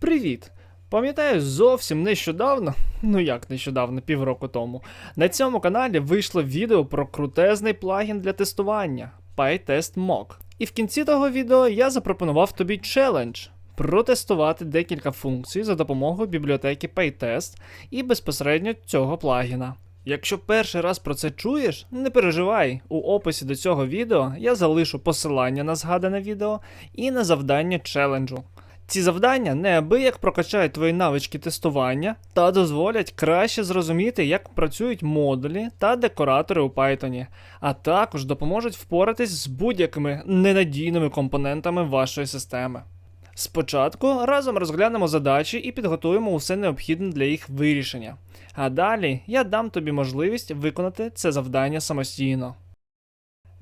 Привіт! Пам'ятаю, зовсім нещодавно, ну як нещодавно, півроку тому, на цьому каналі вийшло відео про крутезний плагін для тестування PyTest Mock. І в кінці того відео я запропонував тобі челендж протестувати декілька функцій за допомогою бібліотеки PyTest і безпосередньо цього плагіна. Якщо перший раз про це чуєш, не переживай, у описі до цього відео я залишу посилання на згадане відео і на завдання челенджу. Ці завдання неабияк прокачають твої навички тестування та дозволять краще зрозуміти, як працюють модулі та декоратори у Python, а також допоможуть впоратись з будь-якими ненадійними компонентами вашої системи. Спочатку разом розглянемо задачі і підготуємо усе необхідне для їх вирішення. А далі я дам тобі можливість виконати це завдання самостійно.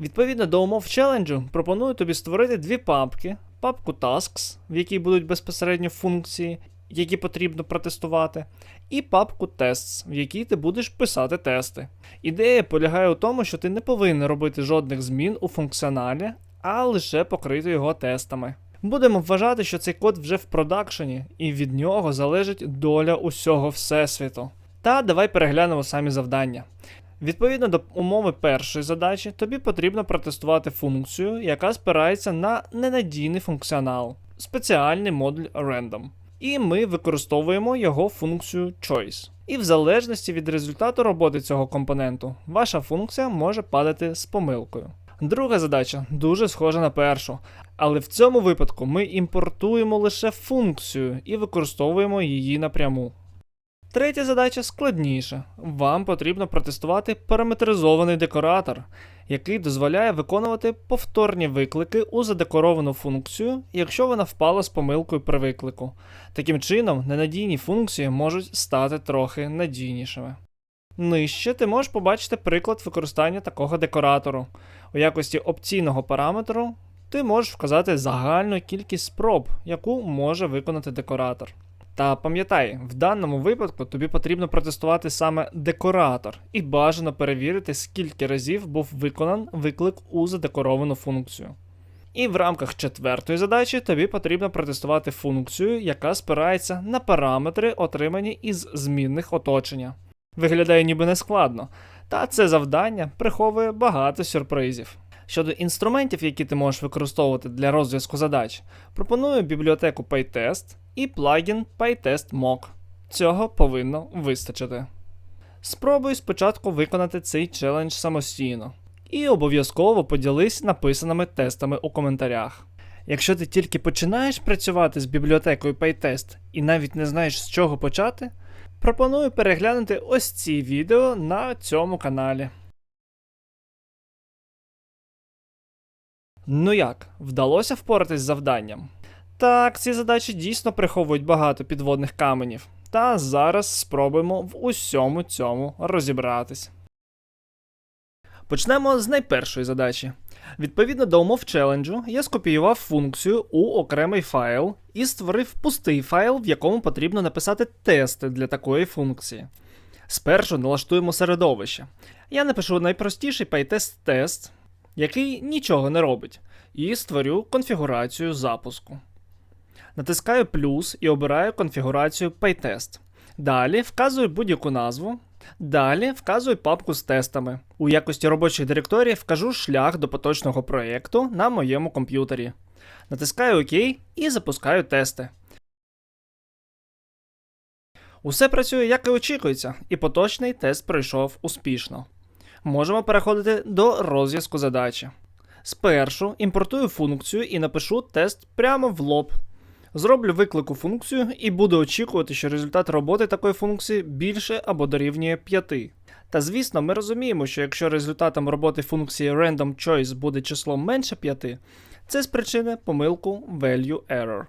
Відповідно до умов челенджу, пропоную тобі створити дві папки: папку Tasks, в якій будуть безпосередньо функції, які потрібно протестувати, і папку Tests, в якій ти будеш писати тести. Ідея полягає у тому, що ти не повинен робити жодних змін у функціоналі, а лише покрити його тестами. Будемо вважати, що цей код вже в продакшені, і від нього залежить доля усього всесвіту. Та давай переглянемо самі завдання. Відповідно до умови першої задачі, тобі потрібно протестувати функцію, яка спирається на ненадійний функціонал, спеціальний модуль random. І ми використовуємо його функцію choice. І в залежності від результату роботи цього компоненту, ваша функція може падати з помилкою. Друга задача дуже схожа на першу, але в цьому випадку ми імпортуємо лише функцію і використовуємо її напряму. Третя задача складніша. Вам потрібно протестувати параметризований декоратор, який дозволяє виконувати повторні виклики у задекоровану функцію, якщо вона впала з помилкою при виклику. Таким чином, ненадійні функції можуть стати трохи надійнішими. Нижче ти можеш побачити приклад використання такого декоратору. У якості опційного параметру ти можеш вказати загальну кількість спроб, яку може виконати декоратор. Та пам'ятай, в даному випадку тобі потрібно протестувати саме декоратор і бажано перевірити, скільки разів був виконан виклик у задекоровану функцію. І в рамках четвертої задачі тобі потрібно протестувати функцію, яка спирається на параметри, отримані із змінних оточення. Виглядає ніби нескладно, та це завдання приховує багато сюрпризів. Щодо інструментів, які ти можеш використовувати для розв'язку задач, пропоную бібліотеку PyTest і плагін PyTest Mock. Цього повинно вистачити. Спробуй спочатку виконати цей челендж самостійно. І обов'язково поділись написаними тестами у коментарях. Якщо ти тільки починаєш працювати з бібліотекою PyTest і навіть не знаєш з чого почати, пропоную переглянути ось ці відео на цьому каналі. Ну як, вдалося впоратись з завданням? Так, ці задачі дійсно приховують багато підводних каменів. Та зараз спробуємо в усьому цьому розібратись. Почнемо з найпершої задачі. Відповідно до умов челенджу, я скопіював функцію у окремий файл і створив пустий файл, в якому потрібно написати тести для такої функції. Спершу налаштуємо середовище. Я напишу найпростіший PyTest тест, який нічого не робить, і створю конфігурацію запуску. Натискаю плюс і обираю конфігурацію PyTest. Далі вказую будь-яку назву. Далі вказую папку з тестами. У якості робочої директорії вкажу шлях до поточного проєкту на моєму комп'ютері. Натискаю ОК і запускаю тести. Усе працює як і очікується, і поточний тест пройшов успішно. Можемо переходити до розв'язку задачі. Спершу імпортую функцію і напишу тест прямо в лоб. Зроблю виклику функцію і буду очікувати, що результат роботи такої функції більше або дорівнює 5. Та звісно, ми розуміємо, що якщо результатом роботи функції random choice буде число менше 5, це спричине помилку value error.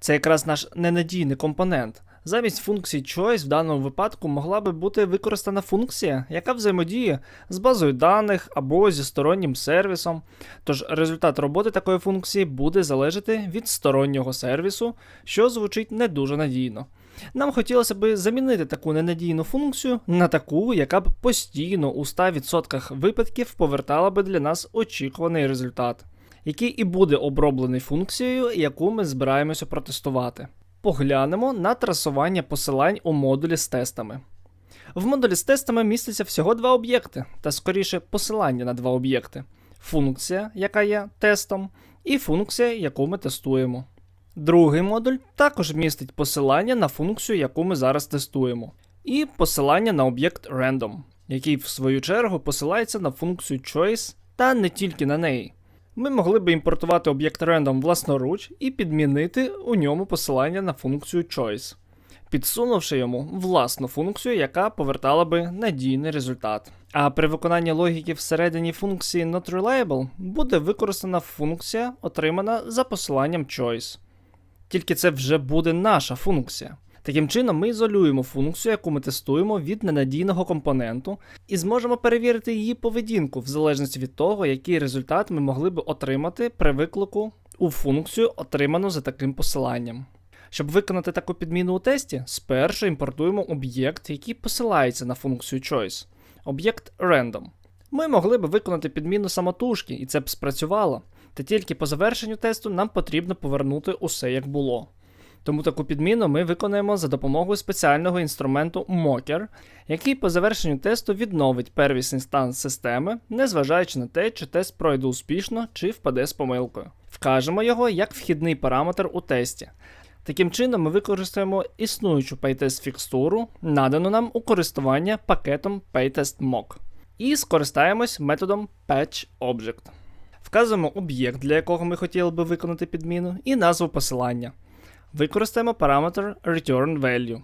Це якраз наш ненадійний компонент. Замість функції choice в даному випадку могла би бути використана функція, яка взаємодіє з базою даних або зі стороннім сервісом. Тож результат роботи такої функції буде залежати від стороннього сервісу, що звучить не дуже надійно. Нам хотілося б замінити таку ненадійну функцію на таку, яка б постійно у 100% випадків повертала би для нас очікуваний результат, який і буде оброблений функцією, яку ми збираємося протестувати. Поглянемо на трасування посилань у модулі з тестами. В модулі з тестами міститься всього два об'єкти, та скоріше посилання на два об'єкти: функція, яка є тестом, і функція, яку ми тестуємо. Другий модуль також містить посилання на функцію, яку ми зараз тестуємо, і посилання на об'єкт random, який в свою чергу посилається на функцію choice та не тільки на неї. Ми могли би імпортувати об'єкт random власноруч і підмінити у ньому посилання на функцію choice, підсунувши йому власну функцію, яка повертала би надійний результат. А при виконанні логіки всередині функції NotReliable буде використана функція, отримана за посиланням choice. Тільки це вже буде наша функція. Таким чином, ми ізолюємо функцію, яку ми тестуємо від ненадійного компоненту, і зможемо перевірити її поведінку в залежності від того, який результат ми могли би отримати при виклику у функцію, отриману за таким посиланням. Щоб виконати таку підміну у тесті, спершу імпортуємо об'єкт, який посилається на функцію choice, об'єкт random. Ми могли би виконати підміну самотужки, і це б спрацювало, та тільки по завершенню тесту нам потрібно повернути усе як було. Тому таку підміну ми виконаємо за допомогою спеціального інструменту Mocker, який по завершенню тесту відновить первісний стан системи, незважаючи на те, чи тест пройде успішно, чи впаде з помилкою. Вкажемо його як вхідний параметр у тесті. Таким чином, ми використаємо існуючу PyTest фікстуру, надану нам у користування пакетом PyTest-Mock, і скористаємось методом PatchObject. Вказуємо об'єкт, для якого ми хотіли би виконати підміну, і назву посилання. Використаємо параметр ReturnValue.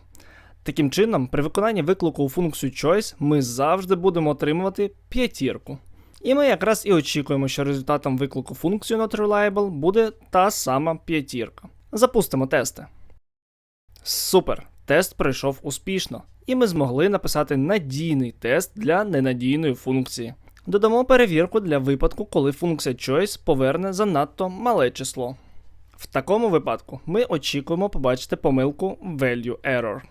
Таким чином, при виконанні виклику у функцію choice ми завжди будемо отримувати п'ятірку. І ми якраз і очікуємо, що результатом виклику функцію NotReliable буде та сама п'ятірка. Запустимо тести. Супер! Тест пройшов успішно, і ми змогли написати надійний тест для ненадійної функції. Додамо перевірку для випадку, коли функція choice поверне занадто мале число. В такому випадку ми очікуємо побачити помилку value error.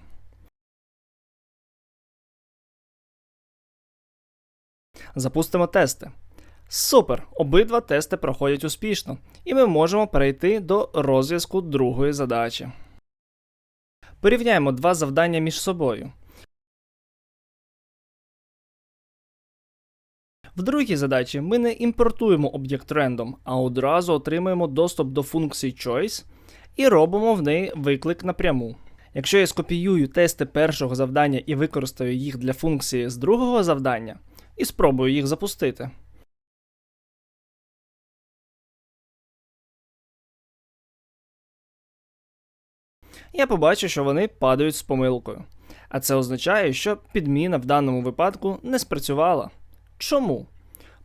Запустимо тести. Супер! Обидва тести проходять успішно, і ми можемо перейти до розв'язку другої задачі. Порівняємо два завдання між собою. В другій задачі ми не імпортуємо об'єкт random, а одразу отримуємо доступ до функції choice і робимо в неї виклик напряму. Якщо я скопіюю тести першого завдання і використаю їх для функції з другого завдання, і спробую їх запустити. Я побачу, що вони падають з помилкою. А це означає, що підміна в даному випадку не спрацювала. Чому?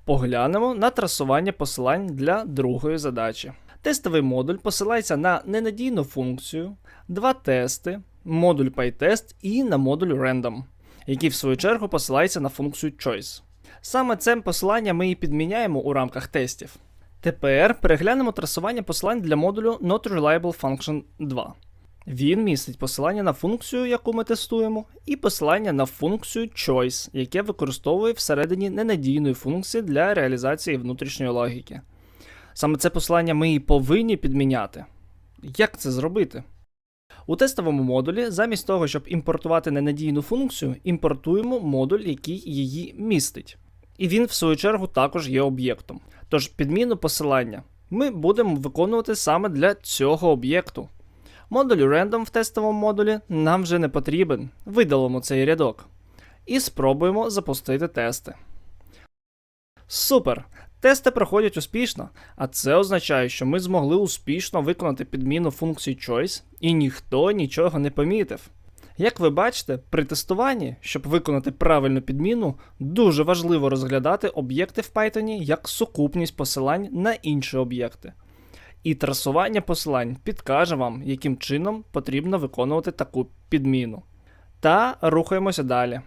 Поглянемо на трасування посилань для другої задачі. Тестовий модуль посилається на ненадійну функцію, два тести, модуль PyTest і на модуль Random, який в свою чергу посилається на функцію Choice. Саме це посилання ми і підміняємо у рамках тестів. Тепер переглянемо трасування посилань для модулю Function 2. Він містить посилання на функцію, яку ми тестуємо, і посилання на функцію choice, яке використовує всередині ненадійної функції для реалізації внутрішньої логіки. Саме це посилання ми і повинні підміняти. Як це зробити? У тестовому модулі, замість того, щоб імпортувати ненадійну функцію, імпортуємо модуль, який її містить. І він, в свою чергу, також є об'єктом. Тож підміну посилання ми будемо виконувати саме для цього об'єкту. Модуль random в тестовому модулі нам вже не потрібен. Видалимо цей рядок. І спробуємо запустити тести. Супер! Тести проходять успішно, а це означає, що ми змогли успішно виконати підміну функції choice, і ніхто нічого не помітив. Як ви бачите, при тестуванні, щоб виконати правильну підміну, дуже важливо розглядати об'єкти в Python як сукупність посилань на інші об'єкти. І трасування посилань підкаже вам, яким чином потрібно виконувати таку підміну. Та рухаємося далі.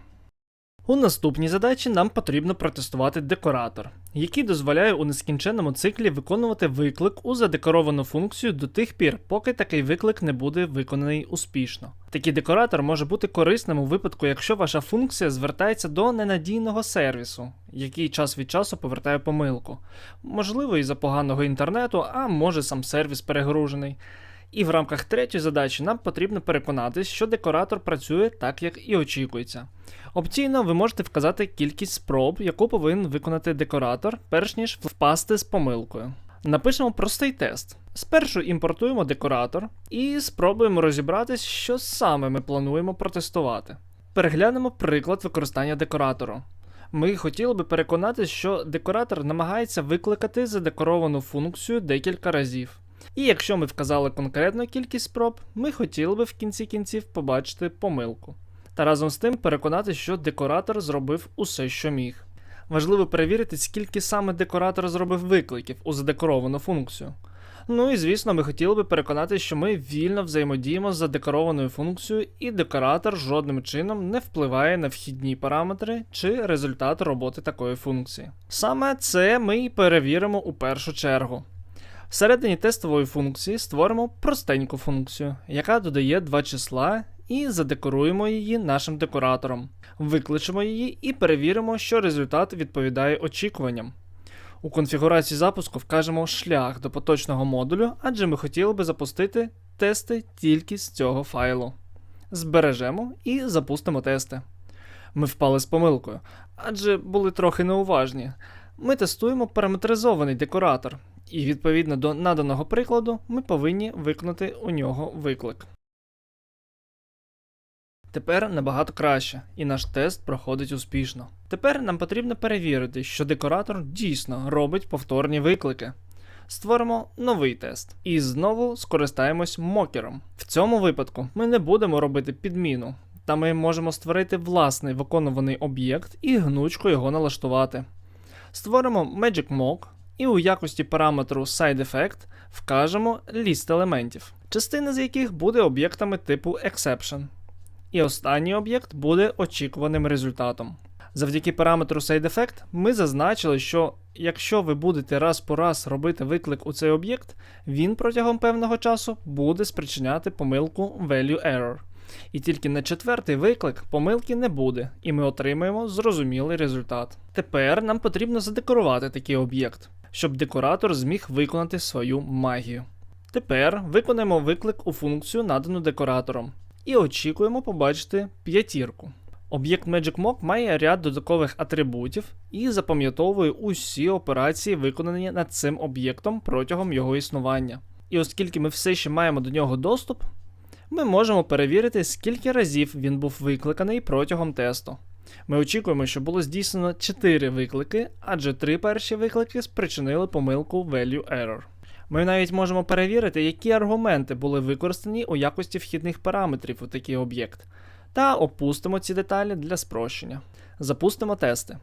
У наступній задачі нам потрібно протестувати декоратор, який дозволяє у нескінченному циклі виконувати виклик у задекоровану функцію до тих пір, поки такий виклик не буде виконаний успішно. Такий декоратор може бути корисним у випадку, якщо ваша функція звертається до ненадійного сервісу, який час від часу повертає помилку. Можливо, із-за поганого інтернету, а може сам сервіс перегружений. І в рамках третьої задачі нам потрібно переконатись, що декоратор працює так, як і очікується. Опційно ви можете вказати кількість спроб, яку повинен виконати декоратор, перш ніж впасти з помилкою. Напишемо простий тест. Спершу імпортуємо декоратор і спробуємо розібратись, що саме ми плануємо протестувати. Переглянемо приклад використання декоратору. Ми хотіли би переконатися, що декоратор намагається викликати задекоровану функцію декілька разів. І якщо ми вказали конкретну кількість спроб, ми хотіли би в кінці кінців побачити помилку. Та разом з тим переконатися, що декоратор зробив усе, що міг. Важливо перевірити, скільки саме декоратор зробив викликів у задекоровану функцію. Ну і звісно, ми хотіли би переконатися, що ми вільно взаємодіємо з задекорованою функцією, і декоратор жодним чином не впливає на вхідні параметри чи результат роботи такої функції. Саме це ми і перевіримо у першу чергу. Всередині тестової функції створимо простеньку функцію, яка додає два числа, і задекоруємо її нашим декоратором. Викличемо її і перевіримо, що результат відповідає очікуванням. У конфігурації запуску вкажемо шлях до поточного модулю, адже ми хотіли би запустити тести тільки з цього файлу. Збережемо і запустимо тести. Ми впали з помилкою, адже були трохи неуважні. Ми тестуємо параметризований декоратор, і відповідно до наданого прикладу ми повинні виконати у нього виклик. Тепер набагато краще, і наш тест проходить успішно. Тепер нам потрібно перевірити, що декоратор дійсно робить повторні виклики. Створимо новий тест і знову скористаємось мокером. В цьому випадку ми не будемо робити підміну, та ми можемо створити власний виконуваний об'єкт і гнучко його налаштувати. Створимо Magic Mock і у якості параметру SideEffect вкажемо ліст елементів, частина з яких буде об'єктами типу Exception. І останній об'єкт буде очікуваним результатом. Завдяки параметру SideEffect ми зазначили, що якщо ви будете раз по раз робити виклик у цей об'єкт, він протягом певного часу буде спричиняти помилку value error. І тільки на четвертий виклик помилки не буде, і ми отримаємо зрозумілий результат. Тепер нам потрібно задекорувати такий об'єкт, щоб декоратор зміг виконати свою магію. Тепер виконаємо виклик у функцію, надану декоратором, і очікуємо побачити п'ятірку. Об'єкт MagicMock має ряд додаткових атрибутів і запам'ятовує усі операції, виконані над цим об'єктом протягом його існування. І оскільки ми все ще маємо до нього доступ, ми можемо перевірити, скільки разів він був викликаний протягом тесту. Ми очікуємо, що було здійснено 4 виклики, адже 3 перші виклики спричинили помилку value error. Ми навіть можемо перевірити, які аргументи були використані у якості вхідних параметрів у такий об'єкт, та опустимо ці деталі для спрощення. Запустимо тести.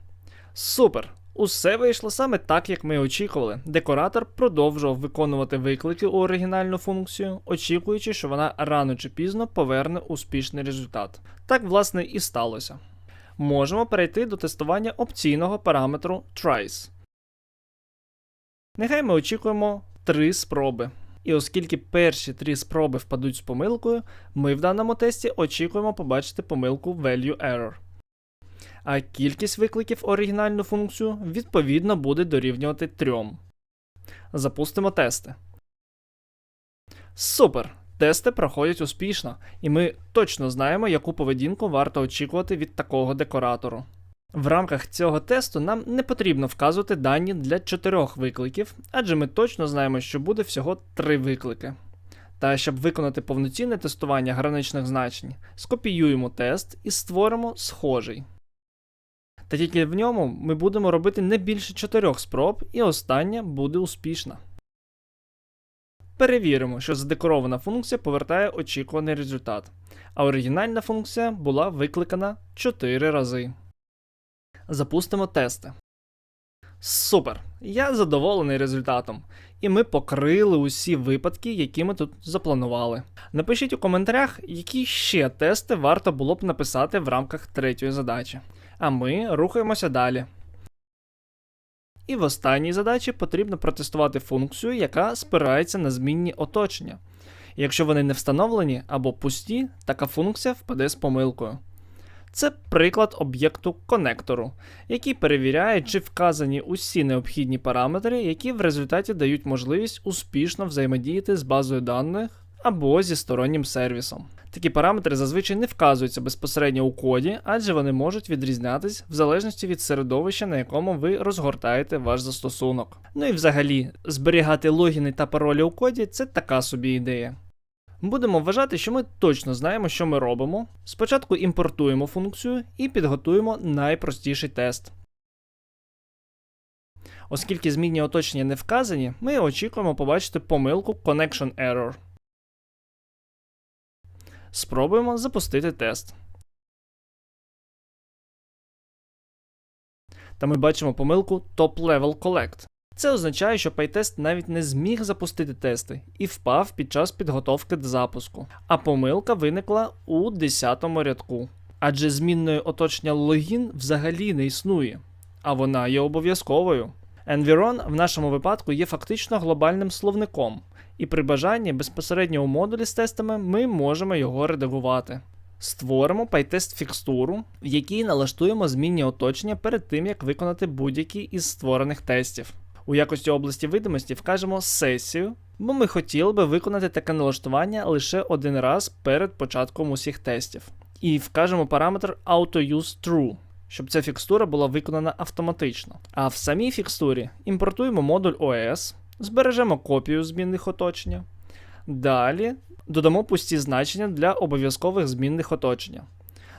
Супер! Усе вийшло саме так, як ми очікували. Декоратор продовжував виконувати виклики у оригінальну функцію, очікуючи, що вона рано чи пізно поверне успішний результат. Так, власне, і сталося. Можемо перейти до тестування опційного параметру tries. Нехай ми очікуємо три спроби. І оскільки перші три спроби впадуть з помилкою, ми в даному тесті очікуємо побачити помилку value error. А кількість викликів оригінальну функцію відповідно буде дорівнювати 3. Запустимо тести. Супер! Тести проходять успішно, і ми точно знаємо, яку поведінку варто очікувати від такого декоратору. В рамках цього тесту нам не потрібно вказувати дані для чотирьох викликів, адже ми точно знаємо, що буде всього три виклики. Та щоб виконати повноцінне тестування граничних значень, скопіюємо тест і створимо схожий. Та тільки в ньому ми будемо робити не більше чотирьох спроб, і остання буде успішна. Перевіримо, що задекорована функція повертає очікуваний результат, а оригінальна функція була викликана 4 рази. Запустимо тести. Супер! Я задоволений результатом. І ми покрили усі випадки, які ми тут запланували. Напишіть у коментарях, які ще тести варто було б написати в рамках третьої задачі. А ми рухаємося далі. І в останній задачі потрібно протестувати функцію, яка спирається на змінні оточення. Якщо вони не встановлені або пусті, така функція впаде з помилкою. Це приклад об'єкту конектору, який перевіряє, чи вказані усі необхідні параметри, які в результаті дають можливість успішно взаємодіяти з базою даних або зі стороннім сервісом. Такі параметри зазвичай не вказуються безпосередньо у коді, адже вони можуть відрізнятись в залежності від середовища, на якому ви розгортаєте ваш застосунок. Ну і взагалі, зберігати логіни та паролі у коді це така собі ідея. Будемо вважати, що ми точно знаємо, що ми робимо. Спочатку імпортуємо функцію і підготуємо найпростіший тест. Оскільки змінні оточення не вказані, ми очікуємо побачити помилку Connection Error. Спробуємо запустити тест. Та ми бачимо помилку Top Level Collect. Це означає, що PyTest навіть не зміг запустити тести і впав під час підготовки до запуску. А помилка виникла у 10 рядку. Адже змінної оточення логін взагалі не існує, а вона є обов'язковою. Environ в нашому випадку є фактично глобальним словником, і при бажанні безпосередньо у модулі з тестами ми можемо його редагувати. Створимо PyTest фікстуру, в якій налаштуємо змінні оточення перед тим, як виконати будь-який із створених тестів. У якості області видимості вкажемо сесію, бо ми хотіли би виконати таке налаштування лише один раз перед початком усіх тестів. І вкажемо параметр AutoUseTrue, щоб ця фікстура була виконана автоматично. А в самій фікстурі імпортуємо модуль OS, збережемо копію змінних оточення. Далі додамо пусті значення для обов'язкових змінних оточення.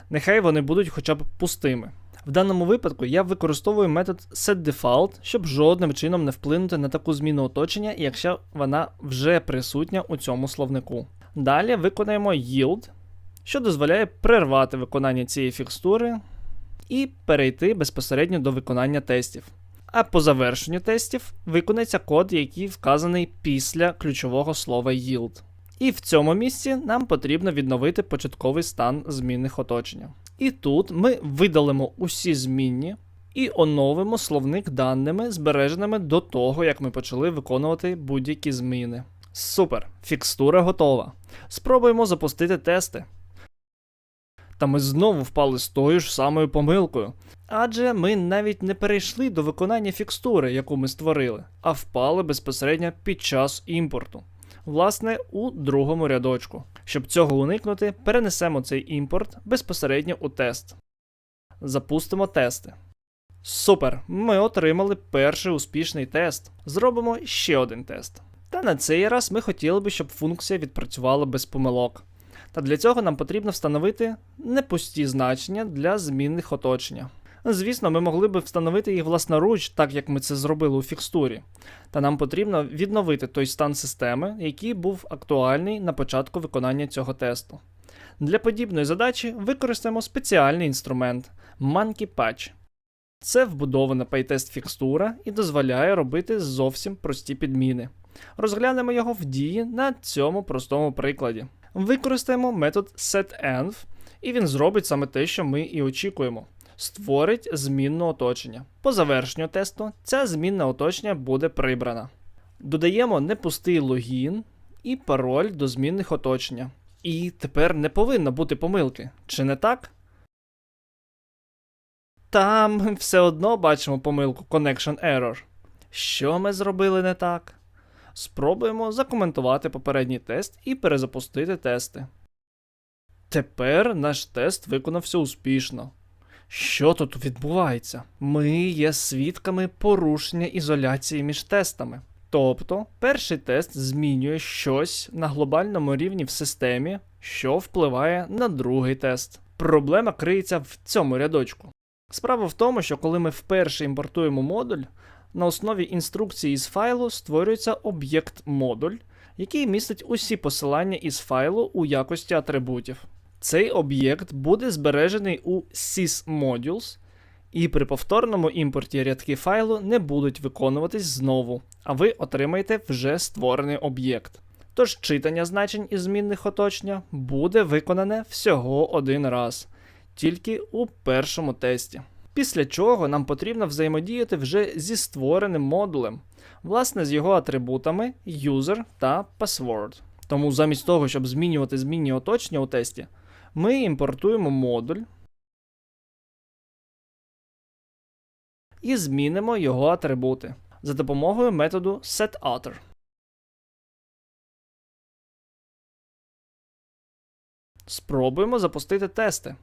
Нехай вони будуть хоча б пустими. В даному випадку я використовую метод setDefault, щоб жодним чином не вплинути на таку зміну оточення, якщо вона вже присутня у цьому словнику. Далі виконаємо yield, що дозволяє перервати виконання цієї фікстури і перейти безпосередньо до виконання тестів. А по завершенню тестів виконається код, який вказаний після ключового слова yield. І в цьому місці нам потрібно відновити початковий стан змінних оточення. І тут ми видалимо усі змінні і оновимо словник даними, збереженими до того, як ми почали виконувати будь-які зміни. Супер! Фікстура готова. Спробуємо запустити тести. Та ми знову впали з тою ж самою помилкою. Адже ми навіть не перейшли до виконання фікстури, яку ми створили, а впали безпосередньо під час імпорту. Власне, у другому рядочку. Щоб цього уникнути, перенесемо цей імпорт безпосередньо у тест. Запустимо тести. Супер! Ми отримали перший успішний тест. Зробимо ще один тест. Та на цей раз ми хотіли би, щоб функція відпрацювала без помилок. Та для цього нам потрібно встановити непусті значення для змінних оточення. Звісно, ми могли би встановити їх власноруч, так як ми це зробили у фікстурі. Та нам потрібно відновити той стан системи, який був актуальний на початку виконання цього тесту. Для подібної задачі використаємо спеціальний інструмент Monkey Patch. Це вбудована PyTest фікстура і дозволяє робити зовсім прості підміни. Розглянемо його в дії на цьому простому прикладі. Використаємо метод setEnv, і він зробить саме те, що ми і очікуємо. Створить змінне оточення. По завершенню тесту ця змінне оточення буде прибрана. Додаємо непустий логін і пароль до змінних оточення. І тепер не повинно бути помилки, чи не так? Там все одно бачимо помилку Connection Error. Що ми зробили не так? Спробуємо закоментувати попередній тест і перезапустити тести. Тепер наш тест виконався успішно. Що тут відбувається? Ми є свідками порушення ізоляції між тестами. Тобто, перший тест змінює щось на глобальному рівні в системі, що впливає на другий тест. Проблема криється в цьому рядочку. Справа в тому, що коли ми вперше імпортуємо модуль, на основі інструкції з файлу створюється об'єкт модуль, який містить усі посилання із файлу у якості атрибутів. Цей об'єкт буде збережений у sysmodules, і при повторному імпорті рядки файлу не будуть виконуватись знову, а ви отримаєте вже створений об'єкт. Тож читання значень із змінних оточення буде виконане всього один раз, тільки у першому тесті. Після чого нам потрібно взаємодіяти вже зі створеним модулем, власне, з його атрибутами user та password. Тому замість того, щоб змінювати змінні оточення у тесті, ми імпортуємо модуль і змінимо його атрибути за допомогою методу setAuthor. Спробуємо запустити тести.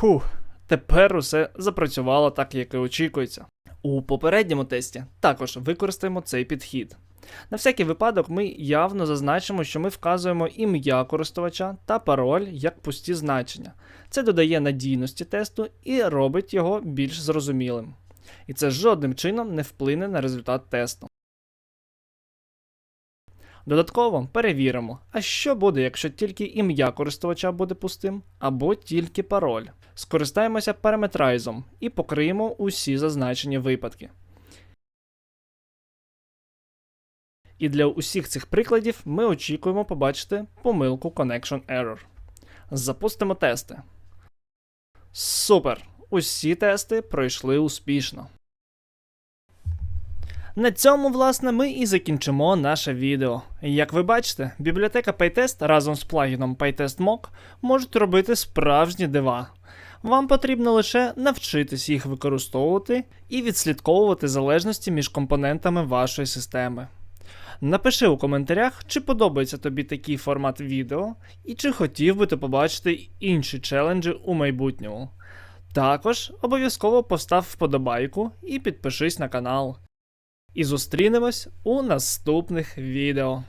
Фух, тепер усе запрацювало так, як і очікується. У попередньому тесті також використаємо цей підхід. На всякий випадок ми явно зазначимо, що ми вказуємо ім'я користувача та пароль як пусті значення. Це додає надійності тесту і робить його більш зрозумілим. І це жодним чином не вплине на результат тесту. Додатково перевіримо, а що буде, якщо тільки ім'я користувача буде пустим, або тільки пароль. Скористаємося параметрайзом і покриємо усі зазначені випадки. І для усіх цих прикладів ми очікуємо побачити помилку Connection Error. Запустимо тести. Супер! Усі тести пройшли успішно. На цьому, власне, ми і закінчимо наше відео. Як ви бачите, бібліотека PyTest разом з плагіном PyTest Mock можуть робити справжні дива. Вам потрібно лише навчитись їх використовувати і відслідковувати залежності між компонентами вашої системи. Напиши у коментарях, чи подобається тобі такий формат відео, і чи хотів би ти побачити інші челенджі у майбутньому. Також обов'язково постав вподобайку і підпишись на канал. І зустрінемось у наступних відео.